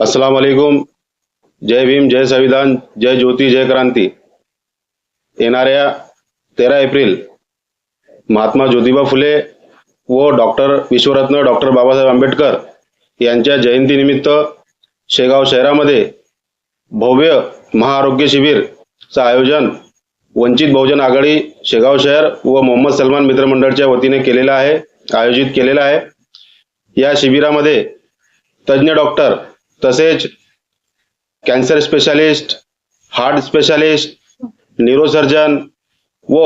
अस्सलाम वालेकुम जय भीम जय संविधान जय ज्योती जय क्रांती येणाऱ्या तेरा एप्रिल महात्मा ज्योतिबा फुले व डॉक्टर विश्वरत्न डॉक्टर बाबासाहेब आंबेडकर यांच्या जयंतीनिमित्त शेगाव शहरामध्ये भव्य महाआरोग्य शिबिरचं आयोजन वंचित बहुजन आघाडी शेगाव शहर व मोहम्मद सलमान मित्रमंडळच्या वतीने केलेलं आहे आयोजित केलेलं आहे. या शिबिरामध्ये तज्ज्ञ डॉक्टर तसेच cancer specialist heart specialist neurosurgeon व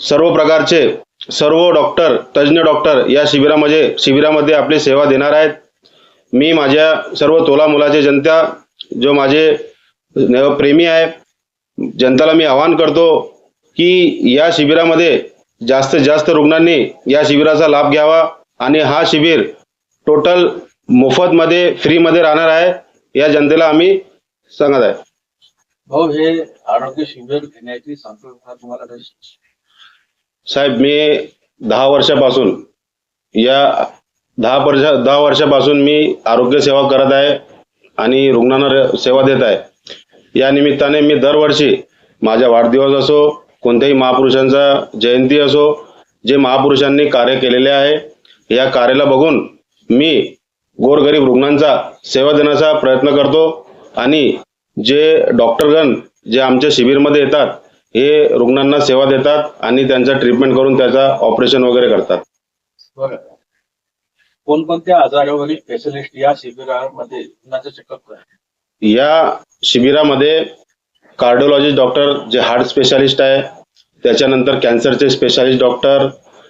सर्व प्रकारचे सर्व डॉक्टर तज्ज्ञ डॉक्टर या शिबिरामध्ये शिबिरामध्ये आपली सेवा देणार आहेत. मी माझ्या सर्व तोला मुलाचे जनता जो माझे प्रेमी आहे जनताला मी आवाहन करतो की या शिबिरामध्ये जास्तीत जास्त रुग्णांनी या शिबिराचा लाभ घ्यावा आणि हा शिबिर टोटल मोफतमध्ये फ्रीमध्ये राहणार आहे. या जनतेला आम्ही सांगत आहे. भाऊ हे आरोग्य शिबिर घेण्याची संकल्पना तुम्हाला कशी? साहेब मी दहा वर्षापासून या दहा वर्ष दहा वर्षापासून मी आरोग्य सेवा करत आहे आणि रुग्णांना सेवा देत आहे. या निमित्ताने मी दरवर्षी माझा वाढदिवस असो कोणत्याही महापुरुषांचा जयंती असो जे महापुरुषांनी कार्य केलेले आहे या कार्याला बघून मी गोरगरीब रुग्णांचा सेवा देण्याचा प्रयत्न करतो आणि जे डॉक्टरगण जे आमच्या शिबिरमध्ये येतात हे रुग्णांना सेवा देतात आणि त्यांचा ट्रीटमेंट करून त्याचा ऑपरेशन वगैरे करतात. कोणकोणत्या आजारावरील स्पेशलिस्ट या शिबिरामध्ये चेकअप या शिबिरामध्ये कार्डिओलॉजिस्ट डॉक्टर जे हार्ट स्पेशालिस्ट आहे त्याच्यानंतर कॅन्सरचे स्पेशालिस्ट डॉक्टर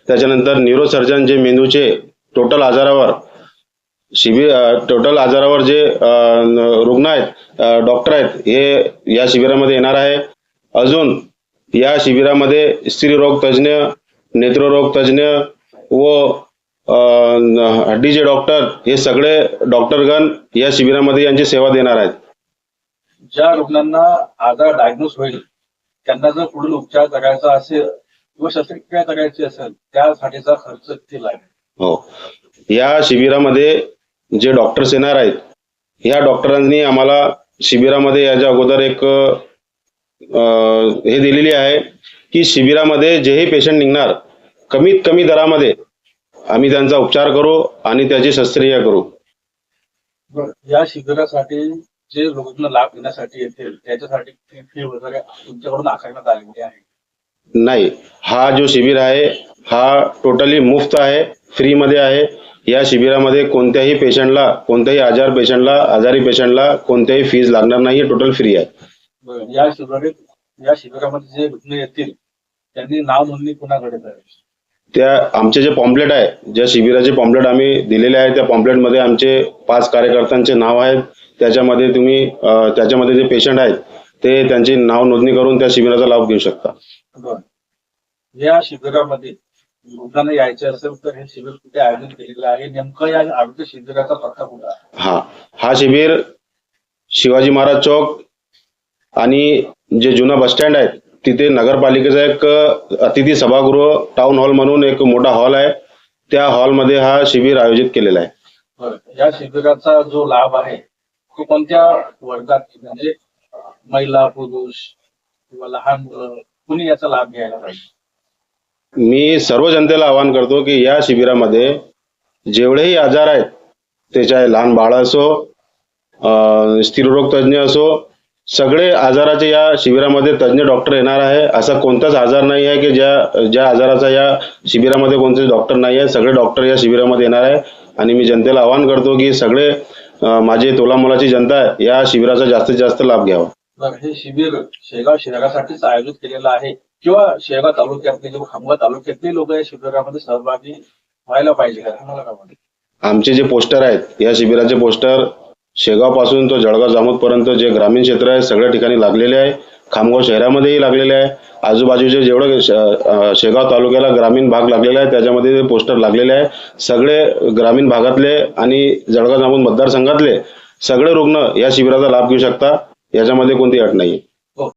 त्याच्यानंतर न्यूरोसर्जन जे मेंदूचे टोटल आजारावर शिबिर टोटल आजारावर जे रुग्ण आहेत डॉक्टर आहेत हे या शिबिरामध्ये येणार आहे. अजून या शिबिरामध्ये स्त्रीरोग तज्ज्ञ नेत्ररोग तज्ज्ञ व हड्डीचे डॉक्टर हे सगळे डॉक्टरगण या शिबिरामध्ये यांची सेवा देणार आहेत. ज्या रुग्णांना आजार डायग्नोस होईल त्यांना जर पुढील उपचार करायचा असेल किंवा शस्त्रक्रिया करायची असेल त्यासाठीचा खर्च किती लागेल? हो. या शिबिरामध्ये जे डॉक्टर्स येणार आहेत ह्या डॉक्टरांनी आम्हाला शिबिरामध्ये याच्या अगोदर एक हे दिलेली आहे की शिबिरामध्ये जेही पेशंट निघणार कमीत कमी दरामध्ये आम्ही त्यांचा उपचार करू आणि त्याची शस्त्रक्रिया करू. या शिबिरासाठी जे रुग्ण लाभ घेण्यासाठी येतील त्याच्यासाठी फी फी वगैरे तुमच्याकडून आकारण्यात आलेली आहे? नाही हा जो शिबिर आहे हा टोटली मुफ्त आहे फ्रीमध्ये आहे. या शिबिरामध्ये कोणत्याही पेशंटला कोणत्याही आजार पेशंटला आजारी पेशंटला कोणत्याही फीज लागणार नाही टोटल फ्री आहे. या शिबिरात या शिबिरामध्ये जे रुग्ण येतील त्यांनी नाव नोंदणी कुणाकडे त्या आमचे जे पॉम्पलेट आहे ज्या शिबिराचे पॉम्पलेट आम्ही दिलेले आहे त्या पॉम्पलेटमध्ये आमचे पाच कार्यकर्त्यांचे नाव आहेत त्याच्यामध्ये तुम्ही त्याच्यामध्ये जे पेशंट आहेत ते त्यांची नाव नोंदणी करून त्या शिबिराचा लाभ घेऊ शकता. या शिबिरामध्ये रुग्णांना यायचे असेल तर हे शिबिर कुठे आयोजित केलेलं आहे? नेमकं या आरोग्य शिबिराचा पत्ता कुठं आहे? हा हा शिबिर शिवाजी महाराज चौक आणि जे जुना बस स्टँड आहे तिथे नगरपालिकेचा एक अतिथी सभागृह टाउन हॉल म्हणून एक मोठा हॉल आहे. त्या हॉलमध्ये हा शिबिर आयोजित केलेला आहे. या शिबिराचा जो लाभ आहे तो कोणत्या वर्गात म्हणजे महिला पुरुष किंवा लहान मुलं कुणी याचा लाभ घ्यायला पाहिजे? मी सर्व जनतेला आवाहन करतो की या शिबिरामध्ये जेवढेही आजार आहेत त्याच्या लहान बाळ असो स्त्रीरोग तज्ज्ञ असो सगळे आजाराचे या शिबिरामध्ये तज्ज्ञ डॉक्टर येणार आहे. असा कोणताच आजार नाही आहे की ज्या ज्या आजाराचा या शिबिरामध्ये कोणतेच डॉक्टर नाही आहे. सगळे डॉक्टर या शिबिरामध्ये येणार आहे. आणि मी जनतेला आवाहन करतो की सगळे माझे माझे तोलामोलाची जनता आहे, या शिबिराचा जास्तीत जास्त लाभ घ्यावा. हे शिबिर शेगाव शहरासाठीच आयोजित केलेलं आहे. किंवा शेगाव तालुक्यातले किंवा खामगाव तालुक्यातले लोक या शिबिरामध्ये सहभागी व्हायला पाहिजे का तुम्हाला काय वाटतं? आमचे जे पोस्टर आहेत या शिबिराचे पोस्टर शेगावपासून तो जळगाव जामोद पर्यंत जे ग्रामीण क्षेत्र आहे सगळ्या ठिकाणी लागलेले आहे. खामगाव शहरामध्येही लागलेले आहे. आजूबाजूचे जेवढं शेगाव तालुक्याला ग्रामीण भाग लागलेला आहे त्याच्यामध्ये पोस्टर लागलेले आहे. सगळे ग्रामीण भागातले आणि जळगाव जामोद मतदारसंघातले सगळे रुग्ण या शिबिराचा लाभ घेऊ शकता याच्यामध्ये कोणती अट नाही